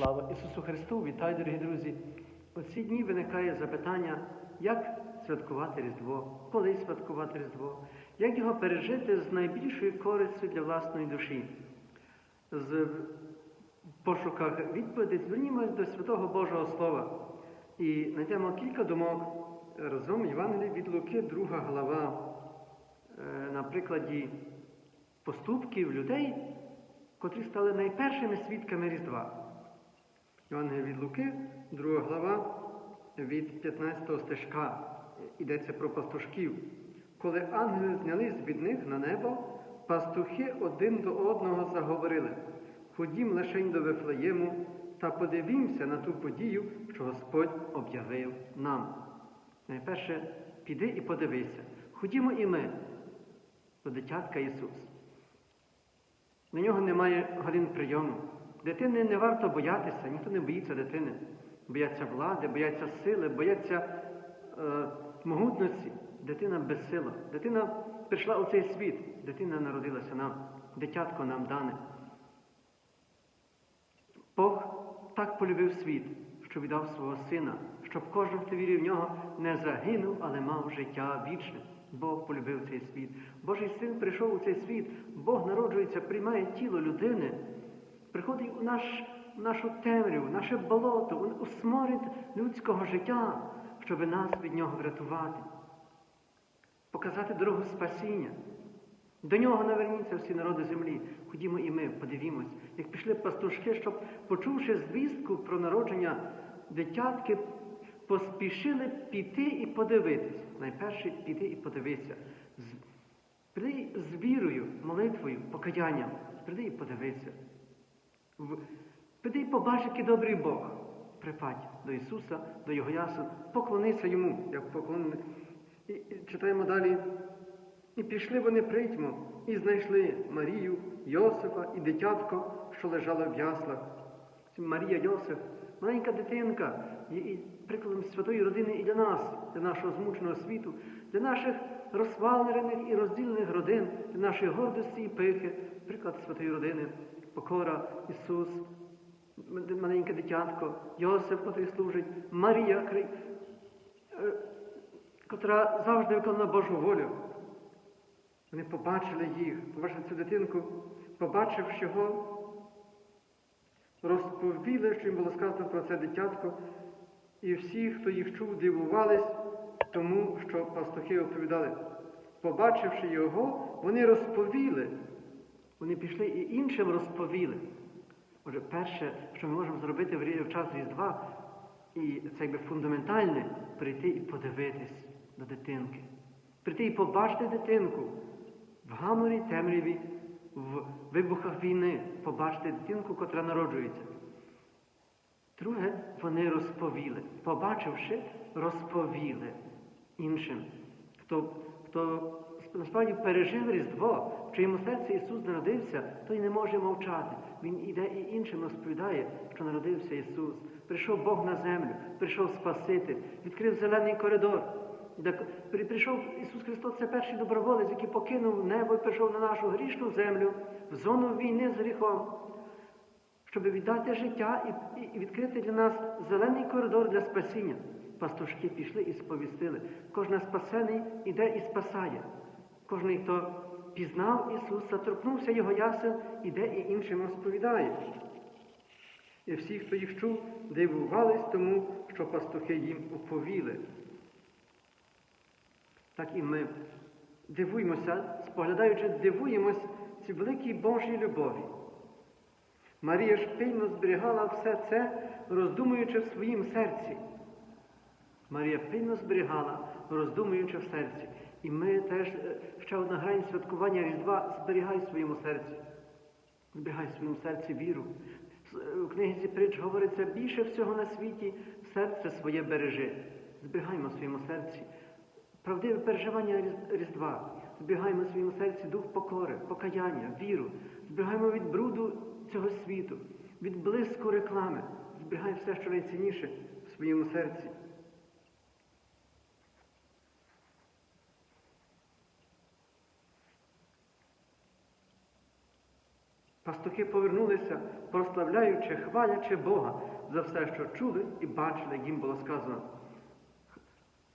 Слава Ісусу Христу! Вітаю, дорогі друзі! У ці дні виникає запитання, як святкувати Різдво, коли святкувати Різдво, як його пережити з найбільшою користю для власної душі. З пошуках відповідей звернімось до Святого Божого Слова і знайдемо кілька думок разом Євангелії від Луки, 2 глава, е, на прикладі поступків людей, котрі стали найпершими свідками Різдва. Євангелія від Луки, 2 глава, від 15 стежка. Йдеться про пастушків. Коли ангели знялись від них на небо, пастухи один до одного заговорили. Ходім лишень до Вифлеєму та подивімося на ту подію, що Господь об'явив нам. Найперше, піди і подивися. Ходімо і ми до дитятка Ісус. На нього немає годин прийому. Дитини не варто боятися, ніхто не боїться дитини. Бояться влади, бояться сили, бояться е, могутності. Дитина безсила. Дитина прийшла у цей світ. Дитина народилася нам, дитятко нам дане. Бог так полюбив світ, що віддав свого сина, щоб кожен, хто вірив в нього, не загинув, але мав життя вічне. Бог полюбив цей світ. Божий син прийшов у цей світ, Бог народжується, приймає тіло людини, приходить у наш, нашу темряву, наше болото, у, у сморід людського життя, щоб нас від нього врятувати, показати дорогу спасіння. До нього наверніться всі народи землі. Ходімо і ми, подивімось, як пішли пастушки, щоб, почувши звістку про народження дитятки, поспішили піти і подивитись. Найперше піти і подивитися. З, з вірою, молитвою, покаянням. Прийди і подивися. В, прийди і побач, який добрий Бог. Припадь до Ісуса, до Його ясен, поклонися Йому, як поклонили. І, і читаємо далі. І пішли вони притьмом, і знайшли Марію, Йосифа і дитятко, що лежало в яслах. Марія Йосиф, маленька дитинка, і прикладом святої родини і для нас, для нашого змученого світу, для наших розвалених і розділених родин, для нашої гордості і пихи, приклад святої родини, покора, Ісус, маленьке дитятко, Йосиф, котрий служить, Марія, е, котра завжди виконала Божу волю. Вони побачили їх, побачили цю дитинку, побачивши його, розповіли, що їм було сказано про це дитятко, і всі, хто їх чув, дивувались тому, що пастухи оповідали. Побачивши його, вони розповіли. Вони пішли і іншим розповіли. Отже, перше, що ми можемо зробити в час Різдва, і це якби фундаментальне, прийти і подивитись до дитинки. Прийти і побачити дитинку в гаморі темряві, в вибухах війни, побачити дитинку, котра народжується. Друге, вони розповіли. Побачивши, розповіли іншим. Хто хто насправді пережив Різдво, в чиєму серці Ісус народився, той не може мовчати. Він іде і іншим розповідає, що народився Ісус. Прийшов Бог на землю, прийшов Спаситель, відкрив зелений коридор. Прийшов Ісус Христос, це перший доброволець, який покинув небо і прийшов на нашу грішну землю, в зону війни з гріхом, щоб віддати життя і, відкрити для нас зелений коридор для спасіння. Пастушки пішли і сповістили. Кожен спасений іде і спасає. Кожен, хто пізнав Ісуса, торкнувся Його ясен, іде і іншим розповідає. І всі, хто їх чув, дивувались тому, що пастухи їм оповіли. Так і ми дивуємося, споглядаючи, дивуємось цій великій Божій любові. Марія ж пильно зберігала все це, роздумуючи в своїм серці. Марія пильно зберігала, роздумуючи в серці. І ми теж ще одна грань святкування Різдва зберігай в своєму серці. Зберігай в своєму серці віру. У книзі притч говориться більше всього на світі серце своє бережи. Зберігаймо в своєму серці правдиве переживання Різдва. Зберігаємо в своєму серці дух покори, покаяння, віру, зберігаємо від бруду цього світу, від блиску реклами. Зберігаємо все, що найцінніше в своєму серці. Пастухи повернулися, прославляючи, хвалячи Бога за все, що чули і бачили, їм було сказано.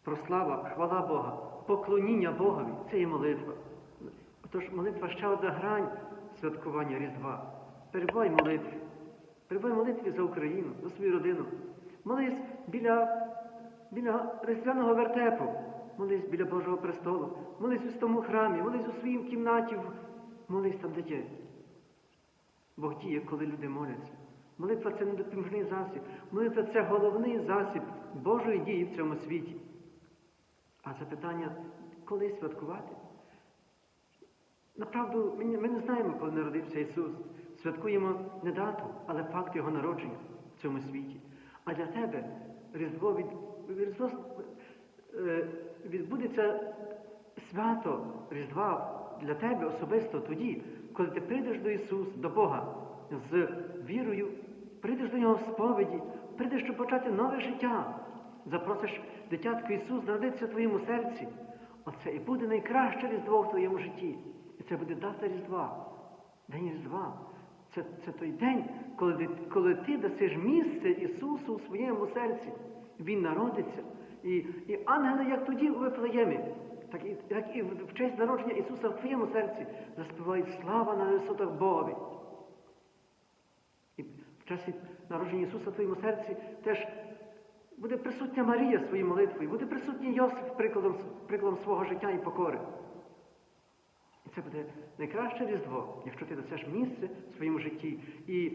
Прослава, хвала Бога, поклоніння Богові це є молитва. Отож, молитва ще одна грань святкування Різдва. Перебувай молитві. Перебувай молитві за Україну, за свою родину. Молись біля, біля різдвяного вертепу, молись біля Божого престолу, молись у тому храмі, молись у своїй кімнаті, молись там, де є. Бог діє, коли люди моляться. Молитва це не допоміжний засіб. Молитва це головний засіб Божої дії в цьому світі. А запитання, коли святкувати? Направду, ми не- знаємо, коли народився Ісус. Святкуємо не дату, але факт Його народження в цьому світі. А для тебе Різдво, від, Різдво е, відбудеться свято Різдва для тебе особисто тоді, коли ти прийдеш до Ісуса, до Бога з вірою, прийдеш до Нього в сповіді, прийдеш, щоб почати нове життя. Запросиш дитятко Ісус народитися в твоєму серці. Оце і буде найкраще Різдво в твоєму житті. І це буде дата Різдва. День Різдва. Це, це той день, коли, коли ти дасиш місце Ісусу у своєму серці. Він народиться. І, і ангели, як тоді у Вифлеємі, так і, як і в честь народження Ісуса в твоєму серці заспівають слава на висотах Богові. І в часі народження Ісуса в твоєму серці теж буде присутня Марія своєю молитвою, буде присутній Йосиф прикладом, прикладом свого життя і покори. І це буде найкраще різдво, якщо ти дасиш місце в своєму житті. І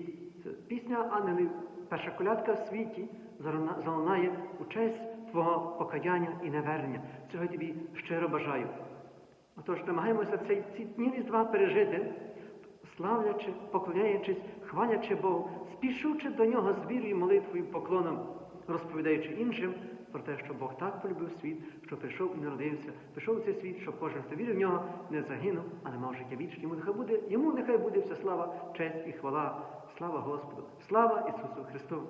пісня ангелів, перша колядка в світі залунає у честь твого покаяння і невернення. Цього я тобі щиро бажаю. Отож, намагаємося цей, ці дні різдва пережити, славлячи, поклоняючись, хвалячи Богу, спішучи до нього з вірою, молитвою, поклоном, розповідаючи іншим про те, що Бог так полюбив світ, що прийшов і народився, прийшов у цей світ, щоб кожен, хто вірив в нього, не загинув, але мав життя вічне. Йому нехай буде, йому нехай буде вся слава, честь і хвала. Слава Господу! Слава Ісусу Христу!